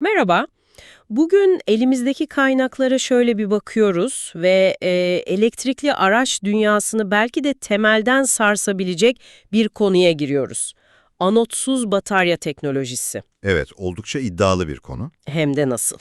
Merhaba. Bugün elimizdeki kaynaklara şöyle bir bakıyoruz ve e, elektrikli araç dünyasını belki de temelden sarsabilecek bir konuya giriyoruz. Anotsuz batarya teknolojisi. Evet, oldukça iddialı bir konu. Hem de nasıl?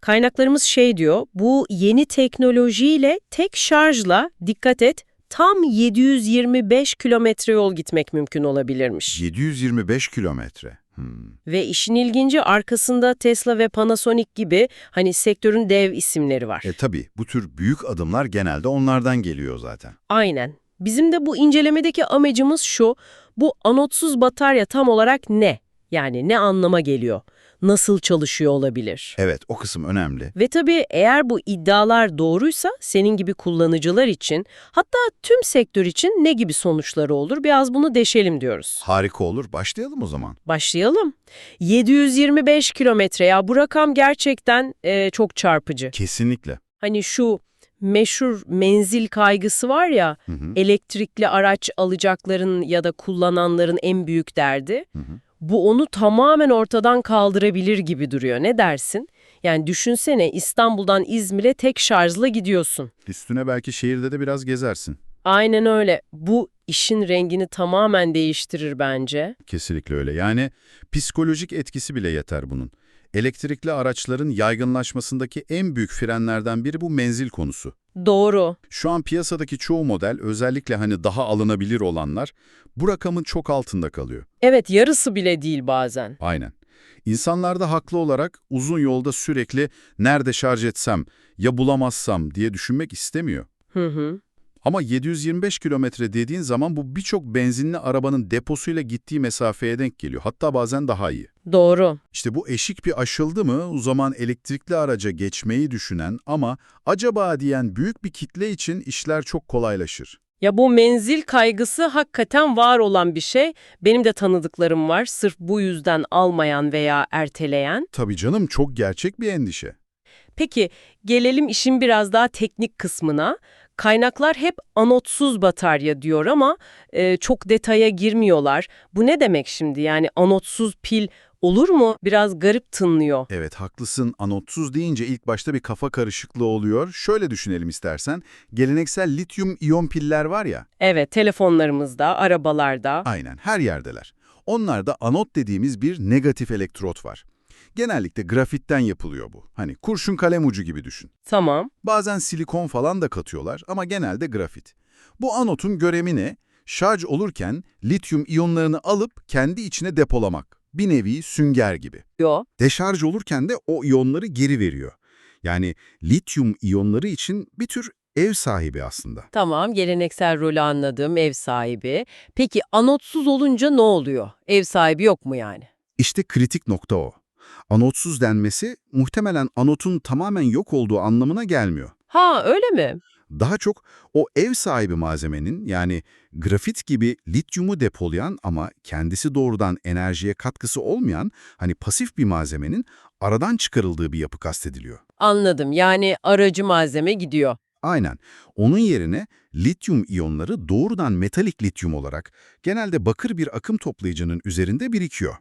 Kaynaklarımız şey diyor, bu yeni teknolojiyle tek şarjla, dikkat et, tam 725 kilometre yol gitmek mümkün olabilirmiş. 725 kilometre. Hmm. Ve işin ilginci arkasında Tesla ve Panasonic gibi hani sektörün dev isimleri var. E tabi, bu tür büyük adımlar genelde onlardan geliyor zaten. Aynen. Bizim de bu incelemedeki amacımız şu, bu anotsuz batarya tam olarak ne? Yani ne anlama geliyor? Nasıl çalışıyor olabilir? Evet, o kısım önemli. Ve tabii eğer bu iddialar doğruysa senin gibi kullanıcılar için hatta tüm sektör için ne gibi sonuçları olur biraz bunu deşelim diyoruz. Harika olur, başlayalım o zaman. Başlayalım. 725 kilometre ya bu rakam gerçekten e, çok çarpıcı. Kesinlikle. Hani şu meşhur menzil kaygısı var ya Hı hı, elektrikli araç alacakların ya da kullananların en büyük derdi. hı hı. Bu onu tamamen ortadan kaldırabilir gibi duruyor. Ne dersin? Yani düşünsene İstanbul'dan İzmir'e tek şarjla gidiyorsun. Üstüne belki şehirde de biraz gezersin. Aynen öyle. Bu işin rengini tamamen değiştirir bence. Kesinlikle öyle. Yani psikolojik etkisi bile yeter bunun. Elektrikli araçların yaygınlaşmasındaki en büyük frenlerden biri bu menzil konusu. Doğru. Şu an piyasadaki çoğu model, özellikle hani daha alınabilir olanlar, bu rakamın çok altında kalıyor. Evet yarısı bile değil bazen. Aynen. İnsanlar da haklı olarak uzun yolda sürekli nerede şarj etsem, ya bulamazsam diye düşünmek istemiyor. Hı hı. Ama 725 kilometre dediğin zaman bu birçok benzinli arabanın deposuyla gittiği mesafeye denk geliyor. Hatta bazen daha iyi. Doğru. İşte bu eşik bir aşıldı mı o zaman elektrikli araca geçmeyi düşünen ama acaba diyen büyük bir kitle için işler çok kolaylaşır. Ya bu menzil kaygısı hakikaten var olan bir şey. Benim de tanıdıklarım var. Sırf bu yüzden almayan veya erteleyen. Tabii canım çok gerçek bir endişe. Peki gelelim işin biraz daha teknik kısmına. Kaynaklar hep anotsuz batarya diyor ama e, çok detaya girmiyorlar. Bu ne demek şimdi? Yani anotsuz pil olur mu? Biraz garip tınlıyor. Evet haklısın anotsuz deyince ilk başta bir kafa karışıklığı oluyor. Şöyle düşünelim istersen. Geleneksel lityum iyon piller var ya. Evet telefonlarımızda, arabalarda. Aynen her yerdeler. Onlarda anot dediğimiz bir negatif elektrot var. Genellikle grafitten yapılıyor bu. Hani kurşun kalem ucu gibi düşün. Tamam. Bazen silikon falan da katıyorlar ama genelde grafit. Bu anotun görevi ne? Şarj olurken lityum iyonlarını alıp kendi içine depolamak. Bir nevi sünger gibi. Yo. Deşarj olurken de o iyonları geri veriyor. Yani lityum iyonları için bir tür ev sahibi aslında. Tamam, geleneksel rolü anladığım ev sahibi. Peki anotsuz olunca ne oluyor? Ev sahibi yok mu yani? İşte kritik nokta o. Anotsuz denmesi muhtemelen anotun tamamen yok olduğu anlamına gelmiyor. Ha öyle mi? Daha çok o ev sahibi malzemenin yani grafit gibi lityumu depolayan ama kendisi doğrudan enerjiye katkısı olmayan hani pasif bir malzemenin aradan çıkarıldığı bir yapı kastediliyor. Anladım. Yani aracı malzeme gidiyor. Aynen. Onun yerine lityum iyonları doğrudan metalik lityum olarak genelde bakır bir akım toplayıcının üzerinde birikiyor.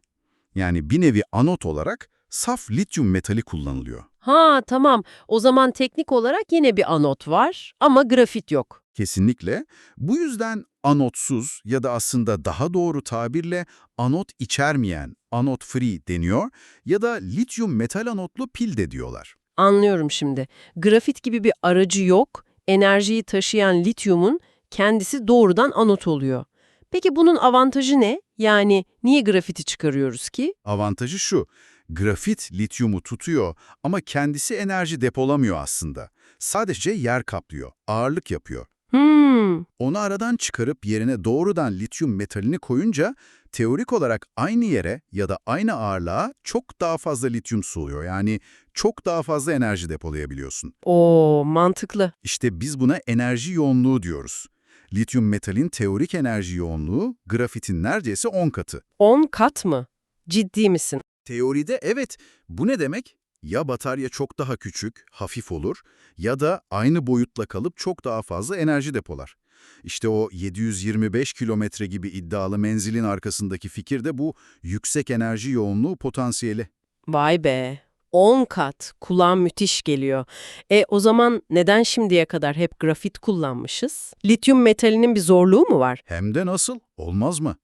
Yani bir nevi anot olarak saf lityum metali kullanılıyor. Ha tamam. O zaman teknik olarak yine bir anot var ama grafit yok. Kesinlikle. Bu yüzden anotsuz ya da aslında daha doğru tabirle anot içermeyen, anot free deniyor ya da lityum metal anotlu pil de diyorlar. Anlıyorum şimdi. Grafit gibi bir aracı yok. Enerjiyi taşıyan lityumun kendisi doğrudan anot oluyor. Peki bunun avantajı ne? Yani niye grafiti çıkarıyoruz ki? Avantajı şu, grafit lityumu tutuyor ama kendisi enerji depolamıyor aslında. Sadece yer kaplıyor, ağırlık yapıyor. Hmm, Onu aradan çıkarıp yerine doğrudan lityum metalini koyunca teorik olarak aynı yere ya da aynı ağırlığa çok daha fazla lityum suluyor. Yani çok daha fazla enerji depolayabiliyorsun. o mantıklı. İşte biz buna enerji yoğunluğu diyoruz. Lityum metalin teorik enerji yoğunluğu grafitin neredeyse 10 katı. 10 kat mı? Ciddi misin? Teoride evet. Bu ne demek? Ya batarya çok daha küçük, hafif olur ya da aynı boyutla kalıp çok daha fazla enerji depolar. İşte o 725 kilometre gibi iddialı menzilin arkasındaki fikir de bu yüksek enerji yoğunluğu potansiyeli. Vay be. 10 kat. Kulağa müthiş geliyor. E o zaman neden şimdiye kadar hep grafit kullanmışız? Lityum metalinin bir zorluğu mu var? Hem de nasıl? Olmaz mı?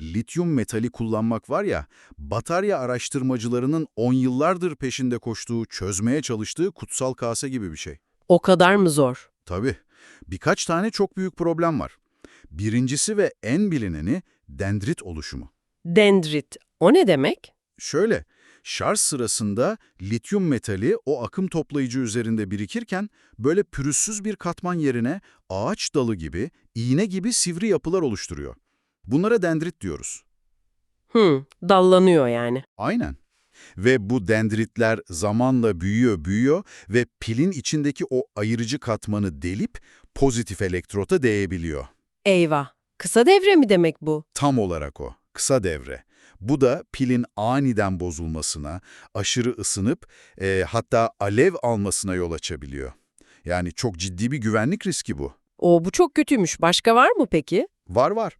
Lityum metali kullanmak var ya, batarya araştırmacılarının on yıllardır peşinde koştuğu, çözmeye çalıştığı kutsal kase gibi bir şey. O kadar mı zor? Tabii. Birkaç tane çok büyük problem var. Birincisi ve en bilineni dendrit oluşumu. Dendrit. O ne demek? Şöyle, şarj sırasında lityum metali o akım toplayıcı üzerinde birikirken böyle pürüzsüz bir katman yerine ağaç dalı gibi, iğne gibi sivri yapılar oluşturuyor. Bunlara dendrit diyoruz. Hı, dallanıyor yani. Aynen. Ve bu dendritler zamanla büyüyor büyüyor ve pilin içindeki o ayırıcı katmanı delip pozitif elektrota değebiliyor. Eyvah. Kısa devre mi demek bu? Tam olarak o, kısa devre. Bu da pilin aniden bozulmasına, aşırı ısınıp e, hatta alev almasına yol açabiliyor. Yani çok ciddi bir güvenlik riski bu. O bu çok kötüymüş. Başka var mı peki? Var var.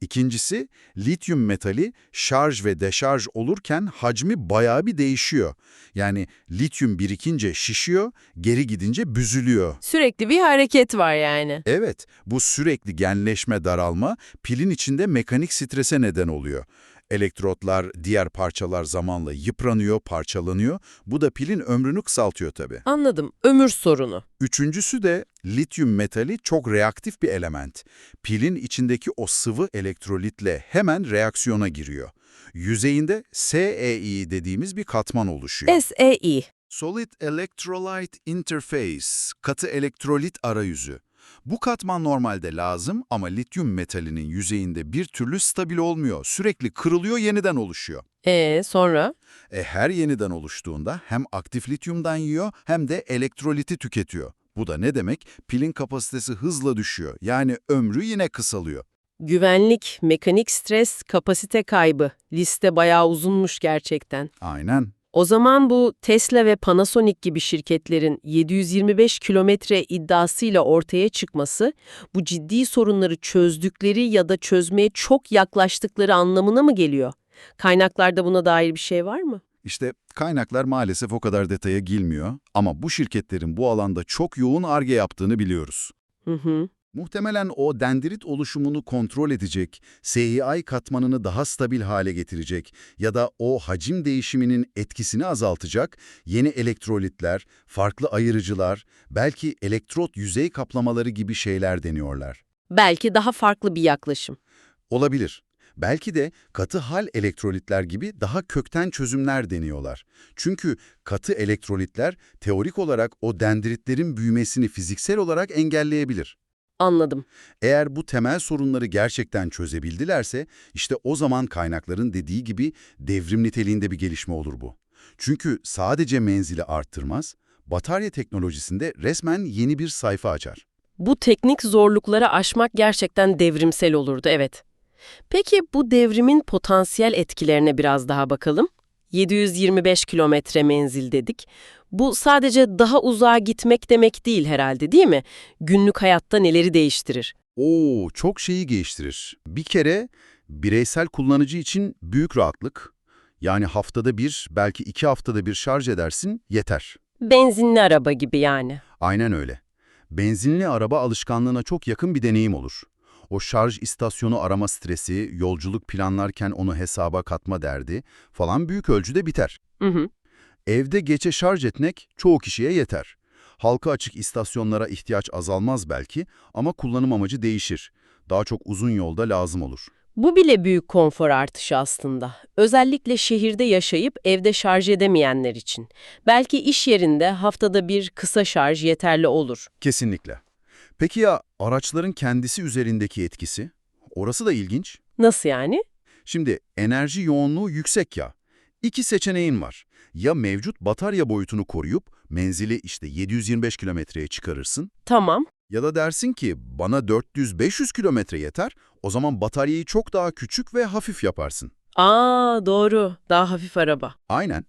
İkincisi, lityum metali şarj ve deşarj olurken hacmi bayağı bir değişiyor. Yani lityum birikince şişiyor, geri gidince büzülüyor. Sürekli bir hareket var yani. Evet, bu sürekli genleşme daralma pilin içinde mekanik strese neden oluyor. Elektrotlar, diğer parçalar zamanla yıpranıyor, parçalanıyor. Bu da pilin ömrünü kısaltıyor tabii. Anladım. Ömür sorunu. Üçüncüsü de lityum metali çok reaktif bir element. Pilin içindeki o sıvı elektrolitle hemen reaksiyona giriyor. Yüzeyinde SEI dediğimiz bir katman oluşuyor. SEI. Solid Electrolyte Interface, katı elektrolit arayüzü. Bu katman normalde lazım ama lityum metalinin yüzeyinde bir türlü stabil olmuyor. Sürekli kırılıyor, yeniden oluşuyor. E sonra? E her yeniden oluştuğunda hem aktif lityumdan yiyor hem de elektroliti tüketiyor. Bu da ne demek? Pilin kapasitesi hızla düşüyor. Yani ömrü yine kısalıyor. Güvenlik, mekanik stres, kapasite kaybı. Liste bayağı uzunmuş gerçekten. Aynen. O zaman bu Tesla ve Panasonic gibi şirketlerin 725 kilometre iddiasıyla ortaya çıkması, bu ciddi sorunları çözdükleri ya da çözmeye çok yaklaştıkları anlamına mı geliyor? Kaynaklarda buna dair bir şey var mı? İşte kaynaklar maalesef o kadar detaya girmiyor ama bu şirketlerin bu alanda çok yoğun arge yaptığını biliyoruz. Hı hı. Muhtemelen o dendrit oluşumunu kontrol edecek, SEI katmanını daha stabil hale getirecek ya da o hacim değişiminin etkisini azaltacak yeni elektrolitler, farklı ayırıcılar, belki elektrot yüzey kaplamaları gibi şeyler deniyorlar. Belki daha farklı bir yaklaşım. Olabilir. Belki de katı hal elektrolitler gibi daha kökten çözümler deniyorlar. Çünkü katı elektrolitler teorik olarak o dendritlerin büyümesini fiziksel olarak engelleyebilir. Anladım. Eğer bu temel sorunları gerçekten çözebildilerse, işte o zaman kaynakların dediği gibi devrim niteliğinde bir gelişme olur bu. Çünkü sadece menzili arttırmaz, batarya teknolojisinde resmen yeni bir sayfa açar. Bu teknik zorlukları aşmak gerçekten devrimsel olurdu, evet. Peki bu devrimin potansiyel etkilerine biraz daha bakalım. 725 kilometre menzil dedik. Bu sadece daha uzağa gitmek demek değil herhalde değil mi? Günlük hayatta neleri değiştirir? Oo, çok şeyi değiştirir. Bir kere bireysel kullanıcı için büyük rahatlık. Yani haftada bir, belki iki haftada bir şarj edersin, yeter. Benzinli araba gibi yani. Aynen öyle. Benzinli araba alışkanlığına çok yakın bir deneyim olur. O şarj istasyonu arama stresi, yolculuk planlarken onu hesaba katma derdi falan büyük ölçüde biter. Hı hı. Evde geçe şarj etmek çoğu kişiye yeter. Halka açık istasyonlara ihtiyaç azalmaz belki ama kullanım amacı değişir. Daha çok uzun yolda lazım olur. Bu bile büyük konfor artışı aslında. Özellikle şehirde yaşayıp evde şarj edemeyenler için. Belki iş yerinde haftada bir kısa şarj yeterli olur. Kesinlikle. Peki ya araçların kendisi üzerindeki etkisi? Orası da ilginç. Nasıl yani? Şimdi enerji yoğunluğu yüksek ya. İki seçeneğin var. Ya mevcut batarya boyutunu koruyup menzili işte 725 kilometreye çıkarırsın Tamam. ya da dersin ki bana 400-500 kilometre yeter, o zaman bataryayı çok daha küçük ve hafif yaparsın. Aa doğru. Daha hafif araba. Aynen.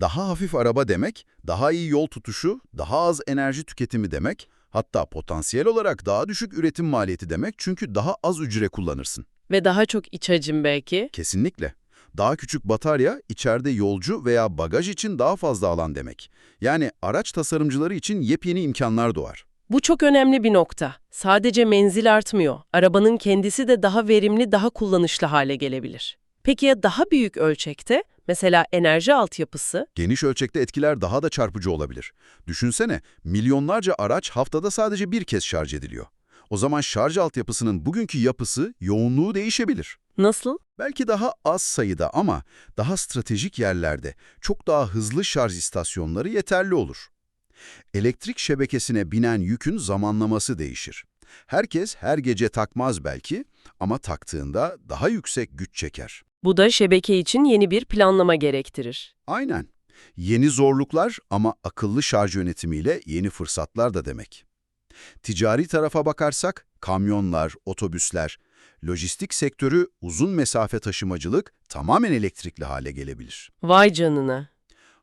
Daha hafif araba demek, daha iyi yol tutuşu, daha az enerji tüketimi demek, hatta potansiyel olarak daha düşük üretim maliyeti demek çünkü daha az ücre kullanırsın. Ve daha çok iç hacim belki. Kesinlikle. Daha küçük batarya içeride yolcu veya bagaj için daha fazla alan demek. Yani araç tasarımcıları için yepyeni imkanlar doğar. Bu çok önemli bir nokta. Sadece menzil artmıyor. Arabanın kendisi de daha verimli, daha kullanışlı hale gelebilir. Peki ya daha büyük ölçekte? Mesela enerji altyapısı? Geniş ölçekte etkiler daha da çarpıcı olabilir. Düşünsene, milyonlarca araç haftada sadece bir kez şarj ediliyor. O zaman şarj altyapısının bugünkü yapısı, yoğunluğu değişebilir. Nasıl? Belki daha az sayıda ama daha stratejik yerlerde çok daha hızlı şarj istasyonları yeterli olur. Elektrik şebekesine binen yükün zamanlaması değişir. Herkes her gece takmaz belki ama taktığında daha yüksek güç çeker. Bu da şebeke için yeni bir planlama gerektirir. Aynen. Yeni zorluklar ama akıllı şarj yönetimiyle yeni fırsatlar da demek. Ticari tarafa bakarsak kamyonlar, otobüsler, lojistik sektörü uzun mesafe taşımacılık tamamen elektrikli hale gelebilir. Vay canına.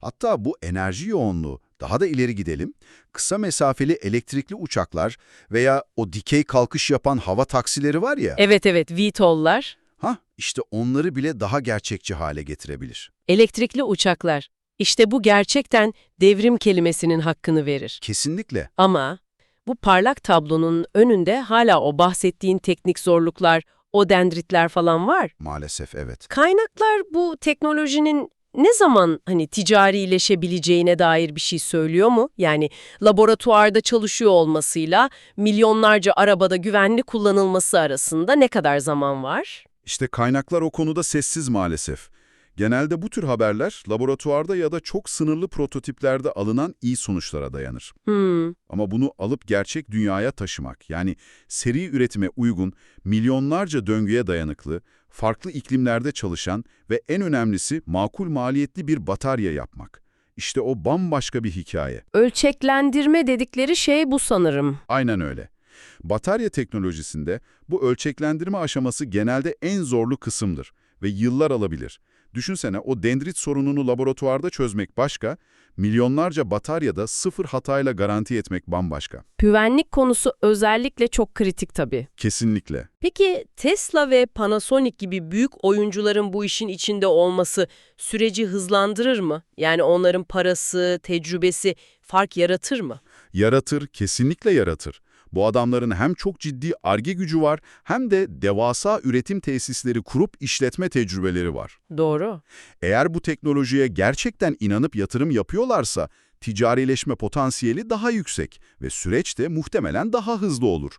Hatta bu enerji yoğunluğu daha da ileri gidelim. Kısa mesafeli elektrikli uçaklar veya o dikey kalkış yapan hava taksileri var ya. Evet evet, VTOL'lar, Ha, işte onları bile daha gerçekçi hale getirebilir. elektrikli uçaklar. İşte bu gerçekten devrim kelimesinin hakkını verir. Kesinlikle. Ama bu parlak tablonun önünde hala o bahsettiğin teknik zorluklar, o dendritler falan var. Maalesef evet. Kaynaklar bu teknolojinin ne zaman hani ticarileşebileceğine dair bir şey söylüyor mu? Yani laboratuvarda çalışıyor olmasıyla milyonlarca arabada güvenli kullanılması arasında ne kadar zaman var? İşte kaynaklar o konuda sessiz maalesef. Genelde bu tür haberler laboratuvarda ya da çok sınırlı prototiplerde alınan iyi sonuçlara dayanır. Hmm, Ama bunu alıp gerçek dünyaya taşımak, yani seri üretime uygun, milyonlarca döngüye dayanıklı, farklı iklimlerde çalışan ve en önemlisi makul maliyetli bir batarya yapmak. İşte o bambaşka bir hikaye. ölçeklendirme dedikleri şey bu sanırım. Aynen öyle. Batarya teknolojisinde bu ölçeklendirme aşaması genelde en zorlu kısımdır ve yıllar alabilir. Düşünsene o dendrit sorununu laboratuvarda çözmek başka, milyonlarca bataryada sıfır hatayla garanti etmek bambaşka. Güvenlik konusu özellikle çok kritik tabii. Kesinlikle. Peki Tesla ve Panasonic gibi büyük oyuncuların bu işin içinde olması süreci hızlandırır mı? Yani onların parası, tecrübesi fark yaratır mı? Yaratır, kesinlikle yaratır. Bu adamların hem çok ciddi arge gücü var hem de devasa üretim tesisleri kurup işletme tecrübeleri var. Doğru. Eğer bu teknolojiye gerçekten inanıp yatırım yapıyorlarsa ticarileşme potansiyeli daha yüksek ve süreç de muhtemelen daha hızlı olur.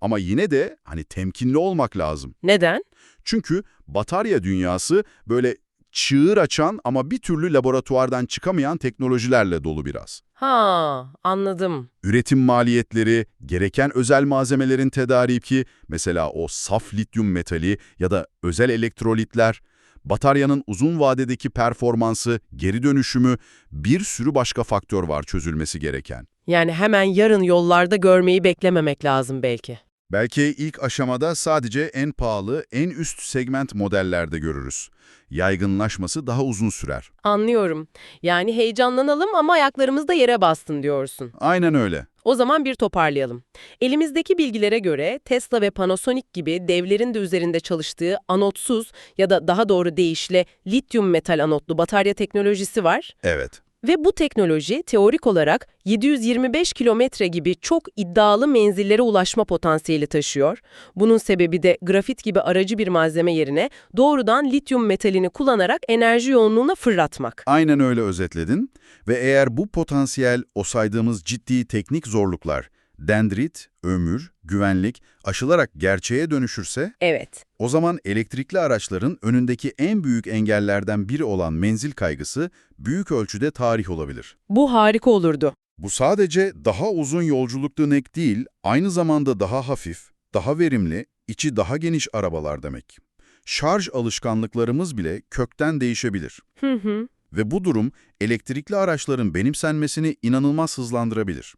Ama yine de hani temkinli olmak lazım. Neden? Çünkü batarya dünyası böyle çığır açan ama bir türlü laboratuvardan çıkamayan teknolojilerle dolu biraz. Ha, anladım. Üretim maliyetleri, gereken özel malzemelerin tedariki, mesela o saf lityum metali ya da özel elektrolitler, bataryanın uzun vadedeki performansı, geri dönüşümü, bir sürü başka faktör var çözülmesi gereken. Yani hemen yarın yollarda görmeyi beklememek lazım belki. Belki ilk aşamada sadece en pahalı, en üst segment modellerde görürüz. Yaygınlaşması daha uzun sürer. Anlıyorum. Yani heyecanlanalım ama ayaklarımız da yere bastın diyorsun. Aynen öyle. O zaman bir toparlayalım. Elimizdeki bilgilere göre Tesla ve Panasonic gibi devlerin de üzerinde çalıştığı anotsuz ya da daha doğru deyişle lityum metal anotlu batarya teknolojisi var. Evet. Ve bu teknoloji teorik olarak 725 kilometre gibi çok iddialı menzillere ulaşma potansiyeli taşıyor. Bunun sebebi de grafit gibi aracı bir malzeme yerine doğrudan lityum metalini kullanarak enerji yoğunluğuna fırlatmak. Aynen öyle özetledin ve eğer bu potansiyel o saydığımız ciddi teknik zorluklar, dendrit, ömür, güvenlik aşılarak gerçeğe dönüşürse, Evet. o zaman elektrikli araçların önündeki en büyük engellerden biri olan menzil kaygısı büyük ölçüde tarih olabilir. Bu harika olurdu. Bu sadece daha uzun yolculuk demek değil, aynı zamanda daha hafif, daha verimli, içi daha geniş arabalar demek. Şarj alışkanlıklarımız bile kökten değişebilir. Hı hı. Ve bu durum elektrikli araçların benimsenmesini inanılmaz hızlandırabilir.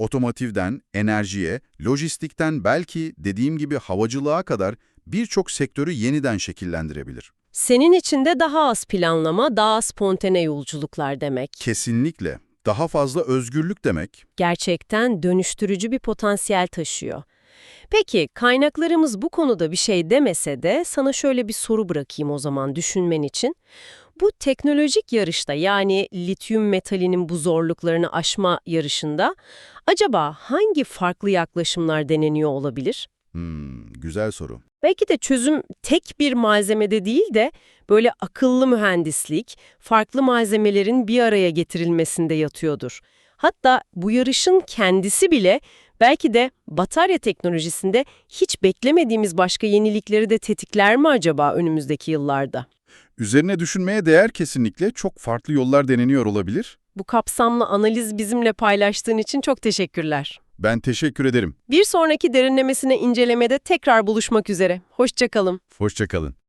Otomotivden, enerjiye, lojistikten belki dediğim gibi havacılığa kadar birçok sektörü yeniden şekillendirebilir. Senin için de daha az planlama, daha spontane yolculuklar demek. Kesinlikle. Daha fazla özgürlük demek. Gerçekten dönüştürücü bir potansiyel taşıyor. Peki kaynaklarımız bu konuda bir şey demese de sana şöyle bir soru bırakayım o zaman düşünmen için. Bu teknolojik yarışta yani lityum metalinin bu zorluklarını aşma yarışında acaba hangi farklı yaklaşımlar deneniyor olabilir? Hmm, güzel soru. Belki de çözüm tek bir malzemede değil de böyle akıllı mühendislik, farklı malzemelerin bir araya getirilmesinde yatıyordur. Hatta bu yarışın kendisi bile belki de batarya teknolojisinde hiç beklemediğimiz başka yenilikleri de tetikler mi acaba önümüzdeki yıllarda? Üzerine düşünmeye değer kesinlikle çok farklı yollar deneniyor olabilir. Bu kapsamlı analiz bizimle paylaştığın için çok teşekkürler. Ben teşekkür ederim. Bir sonraki derinlemesine incelemede tekrar buluşmak üzere. Hoşçakalın. Hoşçakalın.